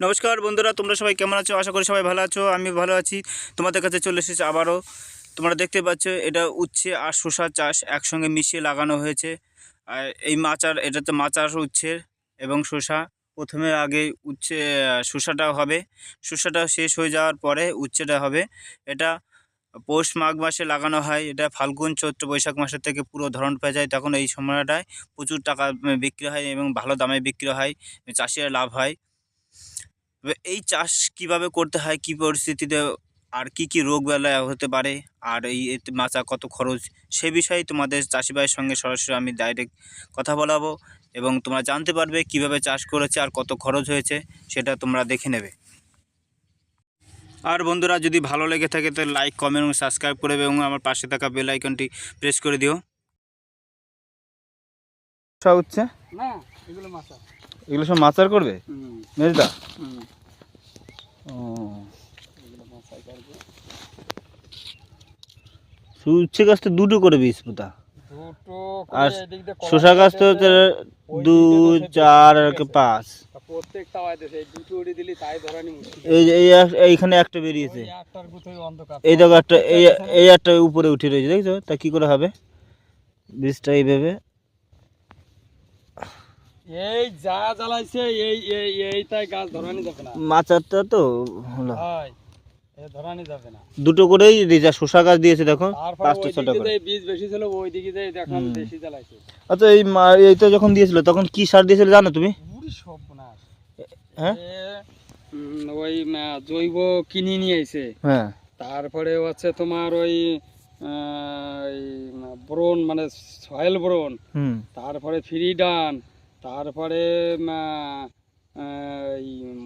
নমস্কার বন্ধুরা, তোমরা সবাই কেমন আছো? আশা করি সবাই ভালো আছো আমি ভালো আছি। তোমাদের কাছে চলে এসেছি আবারও। তোমরা দেখতে পাচ্ছ, এটা উচ্ছে আর শসা চাষ একসঙ্গে মিশিয়ে লাগানো হয়েছে। আর এই মাচার এটাতে মাচার উচ্ছে এবং শসা। প্রথমে আগে উচ্ছে শসাটা হবে। শসাটা শেষ হয়ে যাওয়ার পরে উচ্ছেটা হবে। এটা পৌষ মাঘ মাসে লাগানো হয়। এটা ফাল্গুন, চৈত্র, বৈশাখ মাসের থেকে পুরো ধরন পেয়ে যায়। তখন এই সময়টায় প্রচুর টাকা বিক্রি হয় এবং ভালো দামে বিক্রি হয়। চাষিরা লাভ হয়। এই চাষ কীভাবে করতে হয় কি পরিস্থিতিতে আর কি কি রোগ বেলা হতে পারে আর এই মাচা কত খরচ সে বিষয়ে তোমাদের চাষি ভাইয়ের সঙ্গে সরাসরি আমি ডাইরেক্ট কথা বলাবো এবং তোমরা জানতে পারবে কীভাবে চাষ করেছে আর কত খরচ হয়েছে সেটা তোমরা দেখে নেবে। আর বন্ধুরা যদি ভালো লেগে থাকে তো লাইক কমেন্ট এবং সাবস্ক্রাইব করে এবং আমার পাশে থাকা বেল আইকনটি প্রেস করে দিও। হচ্ছে? না এগুলো মাছা এগুলো সব মাচার করবে? মেজদা? ও। উচ্ছে গাছ তো দুটো করে বীজ পোতা আর শসা গাছ তো দু চার আর কি পাঁচ। এই এইখানে একটা বেরিয়েছে। এই দেখো একটা এই এই একটা উপরে উঠে রয়েছে দেখছ? তা কি করে হবে? বীজটা এইভাবে এই যা জ্বালাইছে এই এই এইটাই গাছ ধরানি যাবে না। মাচারটা তো হলো। হয় ধরানি যাবে না। দুটো করেই শসা গাছ দিয়েছে দেখো পাঁচটা ছটা করে। বীজ বেশি ছিল ওই দিকে যে হুম। বেশি জ্বালাইছে। আচ্ছা এই এইটা যখন দিয়েছিল তখন কি সার দিয়েছিল জানো তুমি? হ্যাঁ? ওই জৈব কিনে নিয়ে এসে হ্যাঁ। তারপরে হচ্ছে তোমার ওই ব্রোন মানে সয়েল ব্রোন হুম। তারপরে ফ্রিডান তারপরে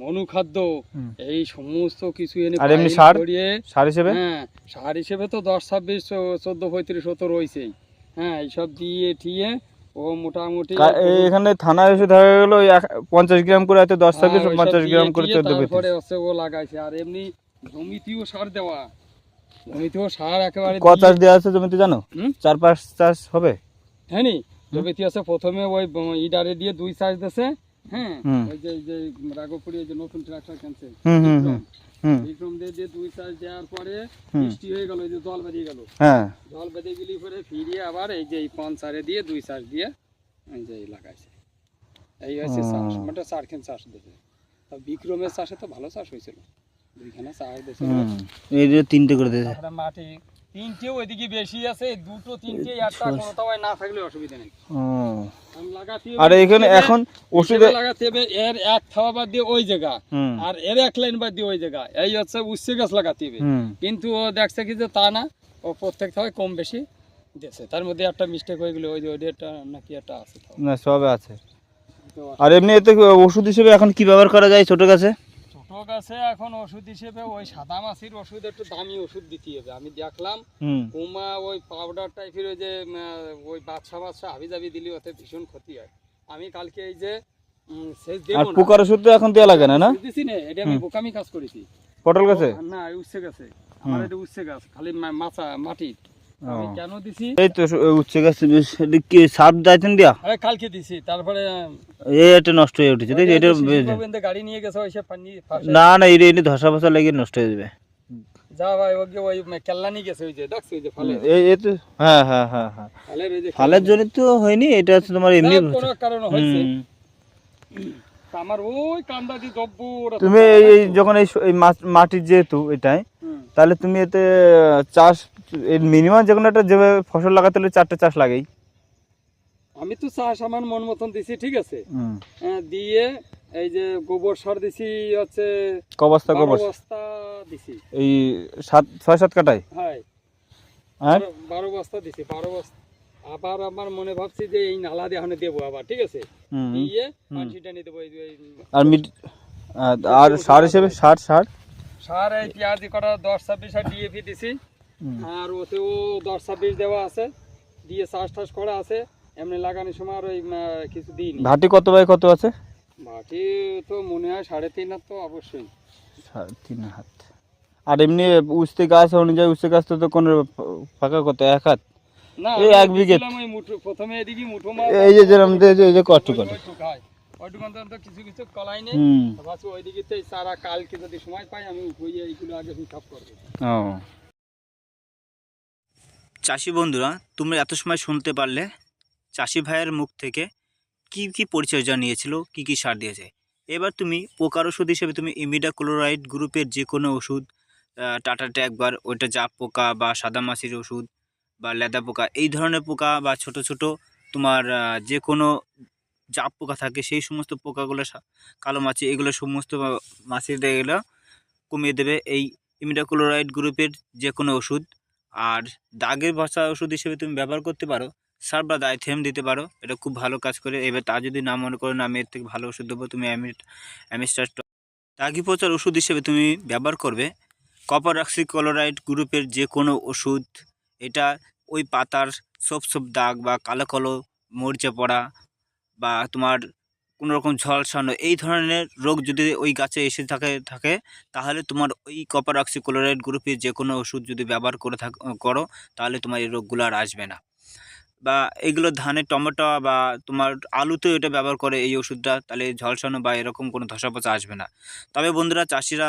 অনুখাদ্য এই সমস্ত কিছু এনে আর এমনি সার? সার হিসেবে? হ্যাঁ সার হিসেবে তো দশ ছাব্বিশ চোদ্দ পঁয়ত্রিশ তো রয়েছেই হ্যাঁ এইসব দিয়ে ঠিয়ে ও মোটামুটি এখানে থানায় এসে দেখা গেলো পঞ্চাশ গ্রাম করে হয়তো দশ ছাব্বিশ হ্যাঁ, পঞ্চাশ গ্রাম করে চোদ্দ তারপরে হচ্ছে ও লাগাইছে। আর এমনি জমিতেও সার দেওয়া। জমিতেও সার একেবারে ক চাষ দেওয়া আছে জমিতে জানো? চার পাঁচ চাষ হবে? হ্যাঁ জমিতে আছে। প্রথমে ওই ইডারে দিয়ে দুই সাইজ দিছে। হ্যাঁ? ওই যে যে রাগপুরি যে নতুন ট্রাক্টর কিনছে। হুম হুম হুম। বিক্রম। দিয়ে দিয়ে দুই সাইজ দেওয়ার পরে বৃষ্টি হয়ে গেল যে জল বেরিয়ে গেল। হ্যাঁ। জল বেঁধে গেলি পরে ফিরিয়ে আবার এই যে পঞ্চারে দিয়ে দুই চাষ দিয়ে এই যে লাগাইছে। এই হচ্ছে চাষ চারখান চাষ তা বিক্রমের চাষে তো ভালো চাষ হয়েছিল। দুইখানে চাষ দিয়েছে এই যে তিনটে করে দিয়েছে। মাটি তিনটে ওইদিকে বেশি আছে দুটো তিনটে একটা কোনোটাও না থাকলে অসুবিধা নেই। আর এখানে এখন ওষুধে লাগাতে হবে এর এক থাওয়া বাদ দিয়ে ওই জায়গা। আর এর এক লাইন বাদ দিয়ে ওই জায়গা। এই হচ্ছে উচ্ছে গাছ লাগাতে হবে। কিন্তু ও দেখছে কি যে তা না ও প্রত্যেক থাওয়ায় কম বেশি দিয়েছে। তার মধ্যে একটা মিস্টেক হয়ে গেলো ওই যে ওইটা নাকি একটা আছে না সবে আছে। আর এমনি এতে ওষুধ হিসেবে এখন কি ব্যবহার করা যায় ছোট গাছে? ছোট গাছে এখন ওষুধ হিসেবে ওই সাদা মাছির ওষুধ একটু দামি ওষুধ দিতে হবে। আমি দেখলাম কুমা ওই পাউডার টাইপের ওই যে ওই বাচ্চা বাচ্চা হাবি জাবি দিলে ওতে ভীষণ ক্ষতি হয়। আমি কালকে এই যে আর পোকার ওষুধ তো এখন দেওয়া লাগে না না? দিছি না এটা আমি বোকামি কাজ করেছি। পটল গাছে? না উচ্ছে গাছে। আমার এটা উচ্ছে গাছ খালি মা- মাচা মাটি আমি কেন দিছি? এই তো স- উচ্ছে গাছে কি সার দাইতেন দিয়া? আরে কালকে দিছি তারপরে এই একটা নষ্ট হয়ে উঠেছে। এটা গাড়ি নিয়ে গেছে ওই সে পানি না না এটা এটা ধসা ফসা লেগে নষ্ট হয়ে যাবে। যা ভাই ওকে ওই কেল্লা নিয়ে গেছে ওই যে দেখছ ওই যে ফলে এই তো হ্যাঁ হ্যাঁ হ্যাঁ হ্যাঁ। ফলের জন্য তো হয়নি এটা হচ্ছে তোমার এমনি না, কোনো কারণে হয়েছে। হুম। আমার ওই কান্দা দি দব্বু তুমি এই যখন এই মাটির যেহেতু এটাই তাহলে তুমি এতে চাষ মিনিমাম যে কোনো একটা যেভাবে ফসল লাগাতে হলে চারটে চাষ লাগেই। আমি তো চাষ আমার মন মতন দিছি ঠিক আছে? হ্যাঁ, দিয়ে এই যে গোবর সার দিছি হচ্ছে ক বস্তা ক বারো বস্তা বস্তা দিছি। এই সাত ছয় সাত কাটায় হ্যাঁ। আর বারো- বস্তা দিছি বারো বস্তা। আবার আমার মনে ভাবছি যে এই নালা দিয়ে ওখানে দেবো আবার ঠিক আছে? দিয়ে দেবো আর মিড আর- সার হিসেবে সার সার? সার এই পেঁয়াজি করা দশ ছাব্বিশ আর ডিএপি দিছি। আর ওতেও দশ ছাব্বিশ দেওয়া আছে দিয়ে চাষ টাস করা আছে এমনি লাগানোর সময় আর ওই কিছু দিইনি। ভাটি কত বাই কত আছে? মাটি তো মনে হয় সাড়ে তিন হাত তো অবশ্যই। সাড়ে তিন হাত। আর এমনি উস্তে গাছ অনুযায়ী উস্তে গাছ তো কোনো ফাঁকা কত এক হাত? এই আমি এক বিঘে। মুঠো প্রথমে এদিকে মুঠো এই যে যেরকম যে- যে- এই যে কষ্ট ওই- করে। ওইটুক। ওইটুকু তো কিছু কিছু কলাই নেই। হুম। ভাবছি ওই চারা কালকে যদি সময় পাই আমি উঠে এইগুলো আগে হিসাব করব। ও। চাষি বন্ধুরা, তোমরা এত সময় শুনতে পারলে চাষি ভাইয়ের মুখ থেকে কি কি পরিচর্যা নিয়েছিল কি কি সার দিয়েছে। এবার তুমি পোকার ওষুধ হিসেবে তুমি ইমিডা ক্লোরাইড গ্রুপের যে কোনো ওষুধ টাটা ট্যাগবার ওইটা জাপ পোকা বা সাদা মাছির ওষুধ বা লেদা পোকা, এই ধরনের পোকা বা ছোট ছোট তোমার যে কোনো জাপ পোকা থাকে, সেই সমস্ত পোকাগুলো কালো মাছি, এগুলো সমস্ত মাছিদের এগুলো কমিয়ে দেবে এই ইমিডাক্লোরাইড গ্রুপের যে কোনো ওষুধ। আর দাগের বসা ওষুধ হিসেবে তুমি ব্যবহার করতে পারো। সার বা দায়থেম দিতে পারো। এটা খুব ভালো কাজ করে। এবার তা যদি না মনে করো, না, আমি এর থেকে ভালো ওষুধ দেবো, তুমি অ্যামিস্টার দাগি পচার ওষুধ হিসেবে তুমি ব্যবহার করবে। কপার ক্লোরাইড গ্রুপের যে কোনো ওষুধ, এটা ওই পাতার সব সব দাগ বা কালো কালো মরিচে পড়া বা তোমার কোনো রকম ঝলসানো এই ধরনের রোগ যদি ওই গাছে এসে থাকে থাকে, তাহলে তোমার ওই কপার ক্লোরাইড গ্রুপের যে কোনো ওষুধ যদি ব্যবহার করে থাক করো, তাহলে তোমার এই রোগগুলো আর আসবে না। বা এগুলো ধানে টমেটো বা তোমার আলুতেও এটা ব্যবহার করে এই ওষুধটা, তাহলে ঝলসানো বা এরকম কোনো ধসা পচা আসবে না। তবে বন্ধুরা, চাষিরা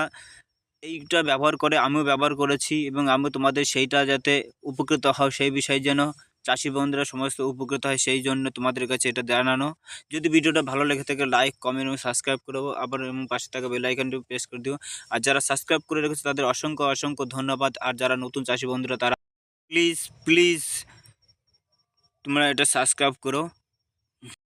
এইটা ব্যবহার করে, আমিও ব্যবহার করেছি এবং আমি তোমাদের সেইটা যাতে উপকৃত হও, সেই বিষয়ে যেন চাষি বন্ধুরা সমস্ত উপকৃত হয় সেই জন্য তোমাদের কাছে এটা জানানো। যদি ভিডিওটা ভালো লেগে থাকে লাইক কমেন্ট এবং সাবস্ক্রাইব করব আবার এবং পাশে থাকা বেলাইকানটি প্রেস করে দিও। আর যারা সাবস্ক্রাইব করে রেখেছে, তাদের অসংখ্য অসংখ্য ধন্যবাদ। আর যারা নতুন চাষি বন্ধুরা, তারা প্লিজ প্লিজ তোমরা এটা সাবস্ক্রাইব করো।